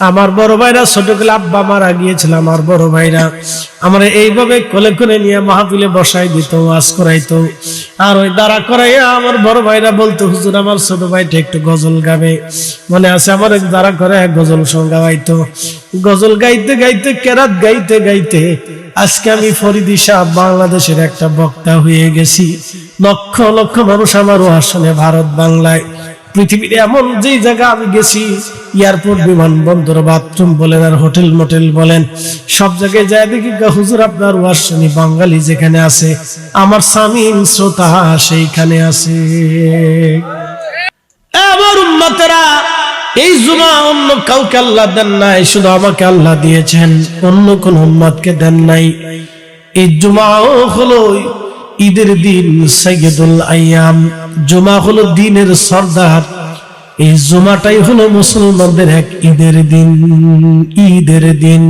আমার বড় ভাইরা ছোটবেলা আব্বা মারা গিয়েছিল আমার বড় ভাইরা। আমার এইভাবে কোলে কোলে নিয়ে মাহফিলে বসাই দিত, ওয়াজ করাইতো। আর ওই দাঁড়া করাইয়া আমার বড় ভাইরা বলতো, হুজুর, আমার ছোট ভাইটা একটু গজল গাবে। মনে আছে আমার দাঁড়া করে গজল গাইতো গজল গাইতে গাইতে, কেরাত গাইতে গাইতে, আজকে আমি ফরিদি শাহ বাংলাদেশের একটা বক্তা হয়ে গেছি। লক্ষ লক্ষ মানুষ আমার আসনে ভারত বাংলায়। পৃথিবীর এমন যে জায়গা আমি গেছি, এয়ারপোর্ট, বিমানবন্দর, বাথরুম বলেন আর হোটেল মোটেল বলেন, সব জায়গায় যায় দেখি হুজুর আপনার ওয়ার্সনি বাঙালি যেখানে আছে, আমার সামিন শ্রোতা সেইখানে আছে। আমার উন্মতেরা এই জুমা অন্য কাউকে আল্লাহ দেন নাই, শুধু আমাকে আল্লাহ দিয়েছেন, অন্য কোন উম্মতকে দেন নাই। এই জুমাও হলো ঈদের দিন সৈয়দুল আয়াম, জুমা হলো দিনের সর্দার এই জুমাটাই হলো মুসলমানদের এক ঈদের দিন ঈদের দিন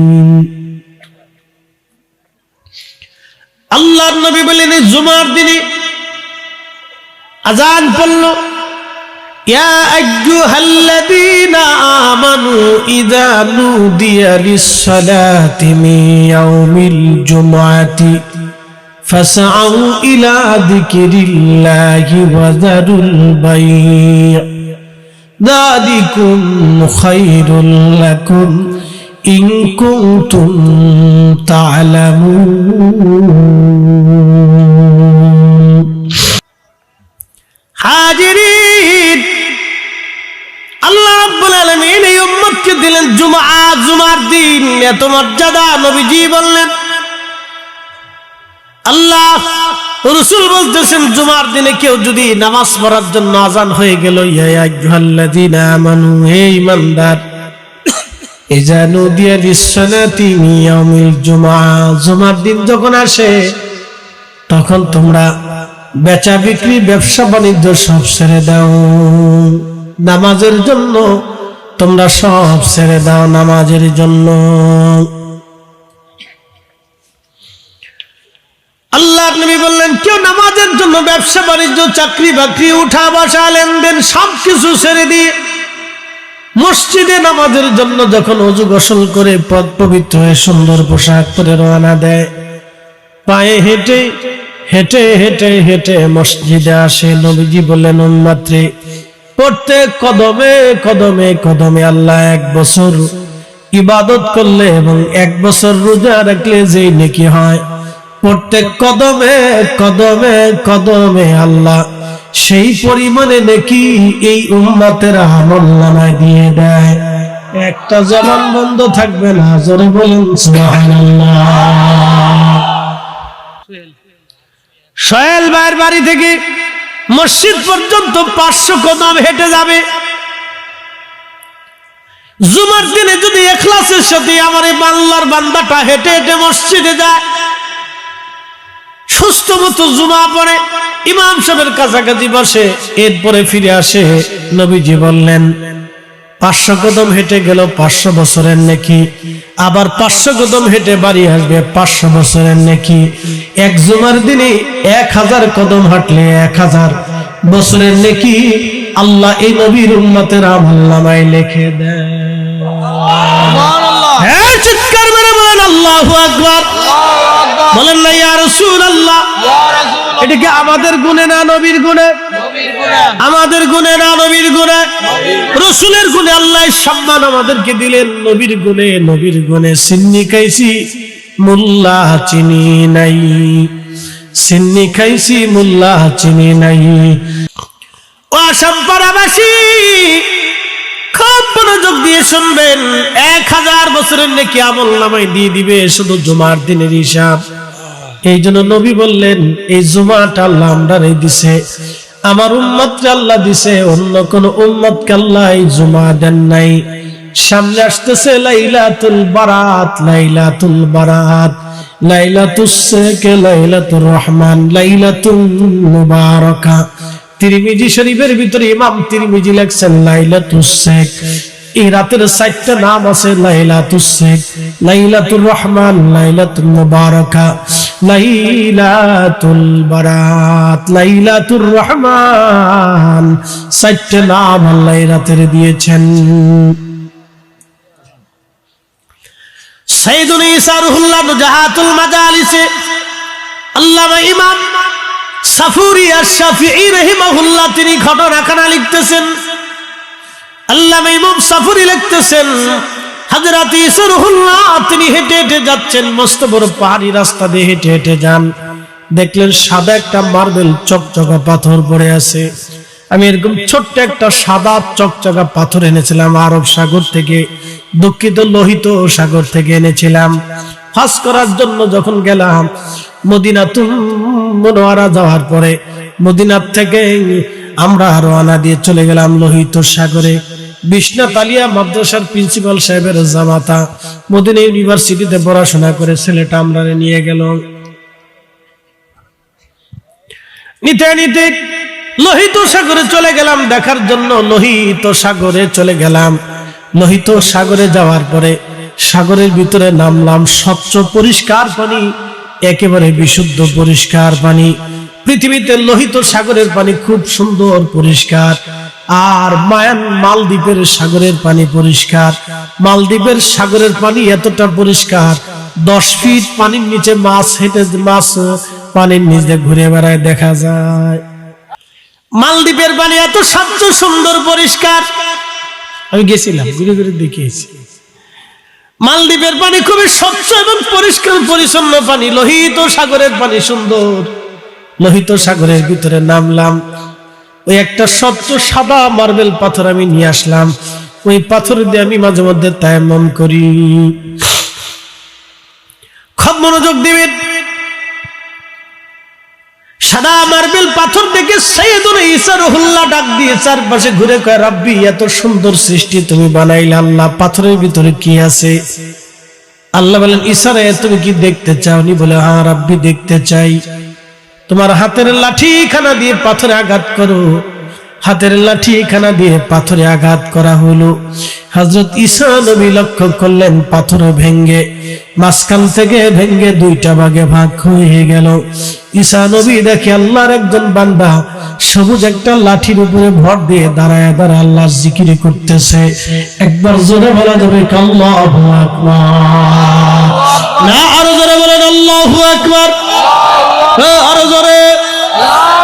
আল্লাহ নবী বলেন এই জুমার দিনে আজান পড়লো يا أيها الذين آمنوا إذا نودي للصلاة من يوم الجمعة فاسعوا إلى ذكر الله وذروا البيع ذلكم خير لكم إن كنتم تعلمون হাজিরিন আল্লাহ রাব্বুল আলামিন এই উম্মতকে দিলেন জুমআ জুমার দিন এত মর্যাদা নবীজি বললেন আল্লাহ রসুল বলতেছেন, জুমার দিনে কেউ যদি নামাজ পড়ার জন্য আজান হয়ে গেল নুদিয়া লিস-সালাতি মিন ইয়াউমিল জুমআ, জুমার দিন যখন আসে, তখন তোমরা বেচা বিক্রি, ব্যবসা বাণিজ্য সব ছেড়ে দাও। নামাজের জন্য তোমরা সব ছেড়ে দাও, নামাজের জন্য। আল্লাহ নবী বললেন, কেউ নামাজের জন্য ব্যবসা, বাণিজ্য, চাকরি, বাকরি, উঠা, বসা, লেনদেন সব কিছু ছেড়ে দিয়ে মসজিদে নামাজের জন্য যখন অজু গোসল করে পদ পবিত্র হয়ে সুন্দর পোশাক পরে রওনা দেয়, পায়ে হেঁটে হেঁটে হেঁটে হেঁটে মসজিদে আসে নবীজি বললেন উন্মাত্রে প্রত্যেক কদমে কদমে কদমে আল্লাহ এক বছর ইবাদত করলে এবং এক বছর রোজা রাখলে যেই নেকি হয়। প্রত্যেক কদমে কদমে কদমে আল্লাহ সেই পরিমাণে নেকি এই উম্মাতের আমল নামায় দিয়ে দেয়। একটা জবান বন্ধ থাকবে না, জোরে বলুন সোহেল ভাইয়ের বাড়ি থেকে মসজিদ পর্যন্ত পাঁচশো কদম হেঁটে যাবে। জুমার দিনে যদি এখলাসের সাথে আমার এই বাংলার বান্দাটা হেঁটে হেঁটে মসজিদে যায় সুস্থ মতো জুমা পড়ে। ইমাম সাহেবের কাছাকাছি বসে এরপরে ফিরে আসে। নবীজি বললেন পাঁচশো কদম হেঁটে গেল পাঁচশো বছরের নাকি। আবার পাঁচশো কদম হেঁটে বাড়ি আসবে পাঁচশো বছরের নাকি। এক জুমার দিনে এক হাজার কদম হাঁটলে এক হাজার বছরের নাকি। আল্লাহ এই নবীর উন্মতের আমল্লামায় লিখে দেয় হ্যাঁ চিৎকার মেরে বলেন আল্লাহ আকবার। বলেন না ইয়া রাসূলুল্লাহ। এটা কি আমাদের গুণে না নবীর গুণে? আমাদের গুণে না নবীর গুণে? রসুলের গুণে আল্লাহ সম্মান আমাদেরকে দিলেন নবীর গুণে নবীর গুণে সিন্নি খাইছি মুল্লা চিনি নাই। সিন্নি খাইছি মুল্লা চিনি নাই। ও আসাম পাড়াবাসী খুব মনোযোগ দিয়ে শুনবেন এক হাজার বছরের নাকি আমল নামাই দিয়ে দিবে শুধু জুমার দিনের হিসাব। এই জন্য নবী বললেন, এই জুমাটা আল্লাহ আমরা দিছে। আমার উম্মত আল্লাহ দিছে, অন্য কোন উম্মত আল্লাহ এই জুমা দেন নাই। সামনে আসতেছে লাইলাতুল বারাত লাইলাতুল বারাত, লাইলাতুস শেখ লাইলাতুর রহমান লাইলাতুল মুবারাকা। তিরমিজি শরীফের ভিতরে ইমাম তিরমিজি লেখছেন, লাইলাতুস শেখ এই রাতের চারটা নাম আছে, লাইলাতুস শেখ লাইলাতুর রহমান লাইলাতুল মুবারাকা। লাইলাতুল বারাত, লাইলাতুর রহমান চারটে নাম আল্লাহ রাতের দিয়েছেন। সাইদুল ঈসা রুহুল্লাহ জাহাতুল মাজালিসে আল্লামা ইমাম সাফুরি আর শাফিঈ রাহিমাহুল্লাহ তিনি ঘটনাখানা লিখতেছেন। আল্লামা ইমাম সাফুরি লিখতেছেন হযরত ঈসা রুহুল্লাহ তিনি হেঁটে হেঁটে যাচ্ছেন। মস্ত বড় পাহাড়ি রাস্তা দিয়ে হেঁটে হেঁটে যান। দেখলেন সাদা একটা মার্বেল চকচকা পাথর পড়ে আছে। আমি এরকম ছোট্ট একটা সাদা চকচকা পাথর এনেছিলাম আরব সাগর থেকে, দুঃখিত লোহিত সাগর থেকে এনেছিলাম। হজ করার জন্য যখন গেলাম মদিনা তুম মনোয়ারা যাওয়ার পরে মদিনার থেকে আমরা রওনা দিয়ে চলে গেলাম লোহিত সাগরে। বিশ্বনাথ আলিয়া মাদ্রাসার প্রিন্সিপাল সাহেবের জামাতা। মদিনা ইউনিভার্সিটিতে পড়াশোনা করে ছেলেটা আমরা নিয়ে গেল। নিতে নিতে লোহিত সাগরে চলে গেলাম। দেখার জন্য লোহিত সাগরে চলে গেলাম। লোহিত সাগরে যাওয়ার পরে সাগরের ভিতরে নামলাম স্বচ্ছ পরিষ্কার পানি, একেবারে বিশুদ্ধ পরিষ্কার পানি। পৃথিবীতে লোহিত সাগরের পানি খুব সুন্দর পরিষ্কার। আর মায়ান মালদ্বীপের সাগরের পানি পরিষ্কার। মালদ্বীপের সাগরের পানি এতটা পরিষ্কার, দশ ফিট পানির নিচে মাছ হেঁটে মাছ পানির নিচে ঘুরে বেড়ায় দেখা যায়। মালদ্বীপের পানি এত স্বচ্ছ, সুন্দর, পরিষ্কার। আমি গেছিলাম, ঘুরে ঘুরে দেখিয়েছি। মালদ্বীপের পানি খুবই স্বচ্ছ এবং পরিষ্কার, পরিচ্ছন্ন পানি, লোহিত সাগরের পানি সুন্দর। লোহিত সাগরের ভিতরে নামলাম ওই একটা স্বচ্ছ সাদা মার্বেল পাথর আমি নিয়ে আসলাম। ওই পাথর দিয়ে আমি মাঝে মধ্যে তায়াম্মম করি। খুব মনোযোগ দিবেন। সাদা মার্বেল পাথর দেখে সৈয়দুল ঈসা রহুল্লাহ ডাক দিয়ে চারপাশে ঘুরে কয়, রাব্বি, এত সুন্দর সৃষ্টি তুমি বানাইলে আল্লাহ, পাথরের ভিতরে কি আছে? আল্লাহ বলেন ঈসারে তুমি কি দেখতে চাও নি বলে হ্যাঁ রাব্বি, দেখতে চাই। তোমার হাতের লাঠি খানা দিয়ে পাথরে আঘাত করো। হাতের লাঠি খানা দিয়ে পাথরে আঘাত করা হলো। হজরত ঈসা নবী লক্ষ্য করলেন পাথর ভেঙ্গে, মাঝখান থেকে ভেঙ্গে দুইটা ভাগে ভাগ হয়ে গেল। ঈসা নবী দেখে আল্লাহর একজন বান্দা সবুজ একটা লাঠির উপরে ভর দিয়ে দাঁড়ায় দাঁড়ায় আল্লাহ জিকির করতেছে। একবার জোরে বলা যাবে আল্লাহু না আরও জোরে বলেন আল্লাহু আকবার। আরো জোরে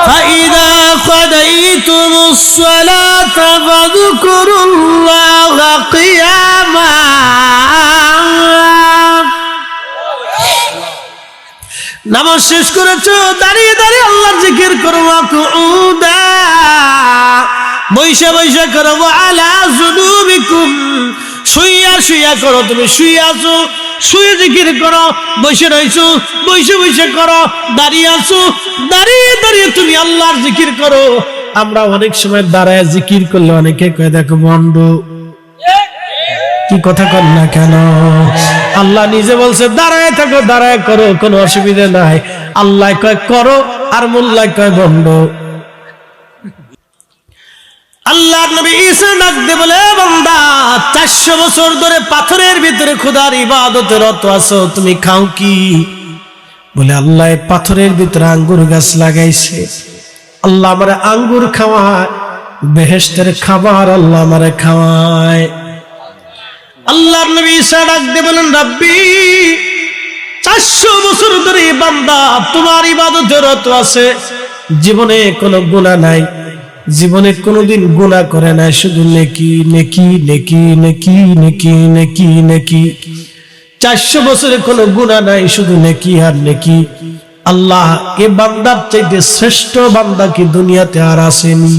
فإذا قضيتم الصلاة فاذكروا الله قياما নামাজ শেষ করেছো দাঁড়িয়ে দাঁড়িয়ে আল্লাহর জিকির করো কুউদা বৈশা বৈশা করো আলা জুনুবিকুম শুইয়া শুইয়া করো তুমি শুয়ে আছো শুয়ে জিকির করো, বসে রইছো, বসে বসে করো, দাঁড়িয়ে আছো, দাঁড়িয়ে দাঁড়িয়ে তুমি আল্লাহর জিকির করো। আমরা অনেক সময় দাঁড়ায় জিকির করলে অনেকে কয়ে, দেখো বন্ড কি কথা কর না কেন? আল্লাহ নিজে বলছে, দাঁড়ায় থাকো, দাঁড়ায় করো, কোনো অসুবিধা নাই। আল্লাহ কয়, করো। আর মোল্লা কয় বন্ড আল্লাহ নবী ঈসা ডাক দে বলে বান্দা, চারশো বছর ধরে পাথরের ভিতরে খুদার ইবাদতে রত আছো, তুমি খাও কি? বলে, আল্লাহ পাথরের ভিতরে আঙ্গুর গাছ লাগাইছে। আল্লাহ আমারে আঙ্গুর খাওয়ায় বেহেস্তের খাবার আল্লাহ আমারে খাওয়ায়। আল্লাহ নবী ঈসা ডাক দে বলেন, রাব্বি, চারশো বছর ধরে বান্দা, তোমার ইবাদতে রত আছে। জীবনে কোনো গুণা নাই। জীবনে কোনোদিন গুণা করে না শুধু নেকি নেকি নেকি নেকি নেকি নেকি নেকি। চারশো বছরে কোনো গুণা নাই, শুধু নেকি আর নেকি। আল্লাহ এ বান্দার চাইতে শ্রেষ্ঠ বান্দা কি দুনিয়াতে আর আসেনি।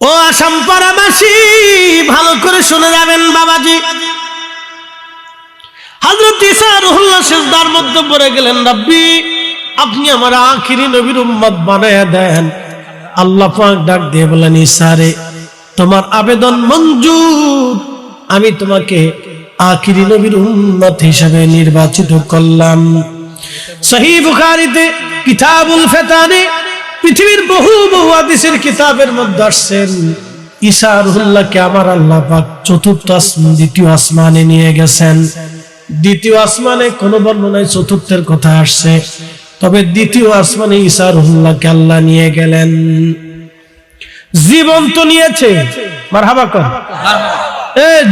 ও আসাম পাড়াবাসী, ভালো করে শুনে যাবেন বাবাজি। হজরত ইসা রহুল্লাহ শেষদার মধ্যে পড়ে গেলেন, রাব্বি আপনি আমার আখিরি নবীর উম্মত বানায় দেন। আল্লাহ পাক ডাক দিয়ে বলেন ইসারে তোমার আবেদন মঞ্জুর। আমি তোমাকে আখিরি নবীর উম্মত হিসাবে নির্বাচিত করলাম। সহি বুখারীতে কিতাবুল ফেতানে পৃথিবীর বহু বহু হাদিসের কিতাবের মধ্যে আসছেন ঈসা রুহুল্লাহকে আমার আল্লাহ পাক চতুর্থ দ্বিতীয় আসমানে নিয়ে গেছেন। দ্বিতীয় আসমানে কোন বর্ণনায় চতুর্থের কথা আসছে। তবে দ্বিতীয় আসমানে ঈসা রুহুল্লাহকে আল্লাহ নিয়ে গেলেন। জীবন তো নিয়েছে।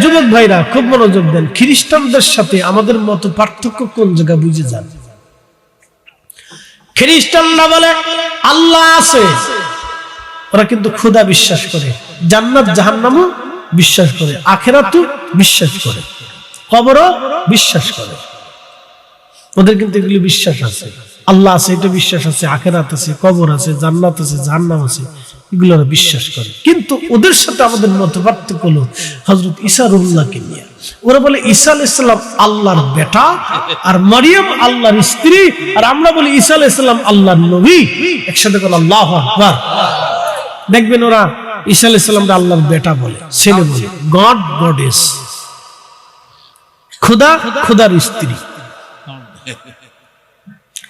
যুবক ভাইরা, খুব মনোযোগ দেন। খ্রিস্টানদের সাথে আমাদের মতো পার্থক্য কোন বুঝে যান? খ্রিস্টানরা বলে, আল্লাহ আছে। ওরা কিন্তু ক্ষুদা বিশ্বাস করে, জান্নাত জাহান্নামও বিশ্বাস করে, আখেরাতও বিশ্বাস করে, কবরও বিশ্বাস করে। ওদের কিন্তু এগুলি বিশ্বাস আছে। আল্লাহ আছে, এটা বিশ্বাস আছে, আখেরাত আছে, কবর আছে, জান্নাত আছে, জাহান্নাম আছে এগুলো বিশ্বাস করে। কিন্তু ওদের সাথে আমাদের মত পার্থক্য হলো হজরত ইসারুল্লাহকে নিয়ে। ওরা বলে, ঈসা আলাইসাল্লাম আল্লাহর বেটা আর মারিয়াম আল্লাহর স্ত্রী, আর আমরা বলি, ঈসা আলাইসাল্লাম আল্লাহর নবী। একসাথে বলে, আল্লাহ আকবার। দেখবেন ওরা ঈসা আলাইসাল্লামটা আল্লাহর বেটা বলে, ছেলে বলে, গড গডেস। খুদা খুদার স্ত্রী।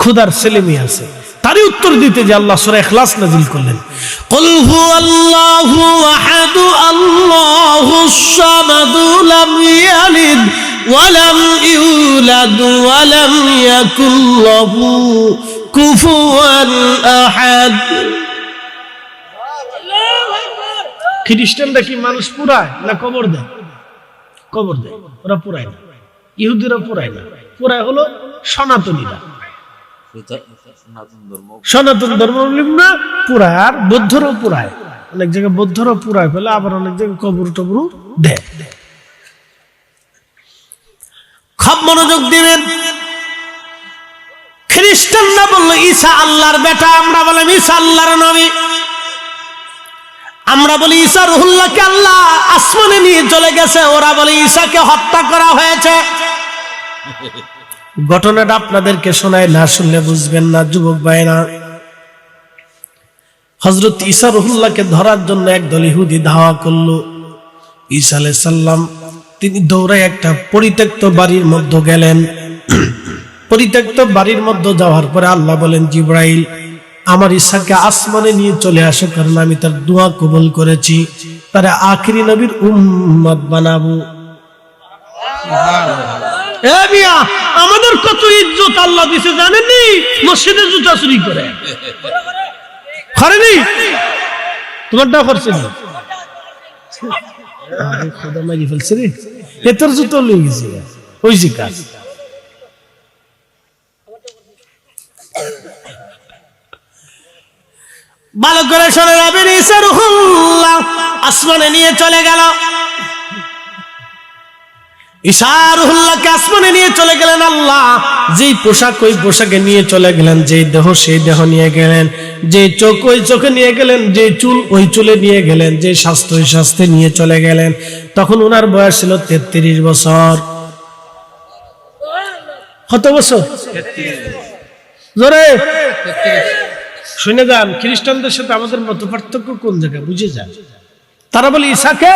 খুদার ছেলে মেয়ে আছে তারই উত্তর দিতে যে আল্লাহ সুরা ইখলাস নাজিল করলেন قل هو الله احد الله الصمد لم يلد ولم يولد ولم يكن له كفوا احد খ্রিস্টানরা কি মানুষ পুরায় না কবর দেয় কবর দেয় ওরা পুরায় না ইহুদিরা পুরায় না পুরায় হলো সনাতনীরা সনাতন ধর্ম। সনাতন ধর্মাবলম্বীরা পুরায়। আর বৌদ্ধরাও পুরায়। অনেক জায়গায় বৌদ্ধরাও পুরায় ফেলে আবার অনেক জায়গায় কবর টবর দেয়। খুব মনোযোগ দিবেন। খ্রিস্টানরা বলল ঈসা আল্লাহর বেটা আমরা বললাম ঈসা আল্লাহর নবী। আমরা বলি ঈসা রুহুল্লাহকে আল্লাহ আসমানে নিয়ে চলে গেছে ওরা বলে ঈসাকে হত্যা করা হয়েছে। ঘটনাটা আপনাদেরকে শোনায় না শুনলে বুঝবেন না যুবক ভাইরা হজরত ঈসা রহুল্লাহকে ধরার জন্য একদল ইহুদি ধাওয়া করল। ঈসা সাল্লাম তিনি দৌড়ায় একটা পরিত্যক্ত বাড়ির মধ্যে গেলেন। পরিত্যক্ত বাড়ির মধ্যে যাওয়ার পরে আল্লাহ বলেন জিব্রাইল আমার ঈশাকে আসমানে নিয়ে চলে আসো কারণ আমি তার দোয়া কবল করেছি। তারা আখরি নবীর উম্মত বানাবো। মিয়া! আমাদের কত ইজ্জত আল্লাহ দিছে জানেননি? মসজিদে জুতা চুরি করে। করেনি? তোমারটা করছে না করে শোনে রাবেন ইসারুল্লাহ আসমানে নিয়ে চলে গেল। তখন বয়স ছিল তেত্রিশ বছর। কত বছর? শুনে যান, খ্রিস্টানদের সাথে আমাদের মত পার্থক্য কোন জায়গায়? বুঝে যান। তারা বলে ঈশাকে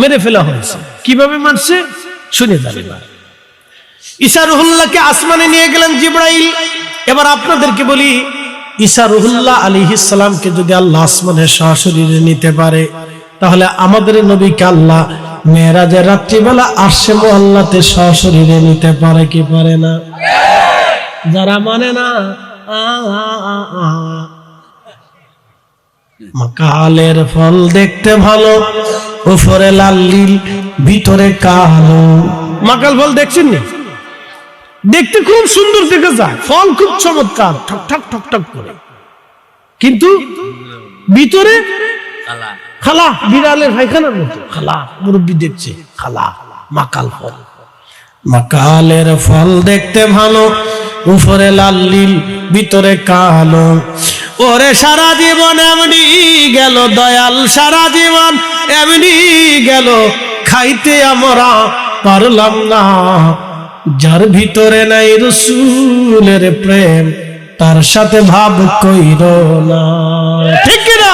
মেরে ফেলা হয়েছে। কীভাবে মারছে? শুনে যান ঈশা রুহুল্লাহকে আসমানে নিয়ে গেলেন জিব্রাইল। এবার আপনাদেরকে বলি ঈশা রুহুল্লাহ আলী ইসলামকে যদি আল্লাহ আসমানে সশরীরে নিতে পারে, তাহলে আমাদের নবীকে আল্লাহ মেয়েরাজের রাত্রিবেলা আসে মোহাল্লাতে সশরীরে নিতে পারে কি পারে না? যারা মানে না। মাকালের ফল দেখতে ভালো, উপরে লাল নীল ভিতরে কালো। মাকাল ফল দেখছেন নি দেখতে খুব সুন্দর দেখে যায়। ফল খুব চমৎকার ঠক ঠক ঠক ঠক করে। কিন্তু ভিতরে খালা বিড়ালের পায়খানার মতো। খালা মুরব্বী দেখছে খালা মাকাল ফল। মাকালের ফল দেখতে ভালো উপরে লাল নীল ভিতরে কালো। ওরে সারা জীবন এমনি গেল দয়াল সারা জীবন এমনি গেল। খাইতে আমরা পারলাম না। যার ভিতরে নাই রসুলের প্রেম, তার সাথে ভাব কইর না। ঠিক না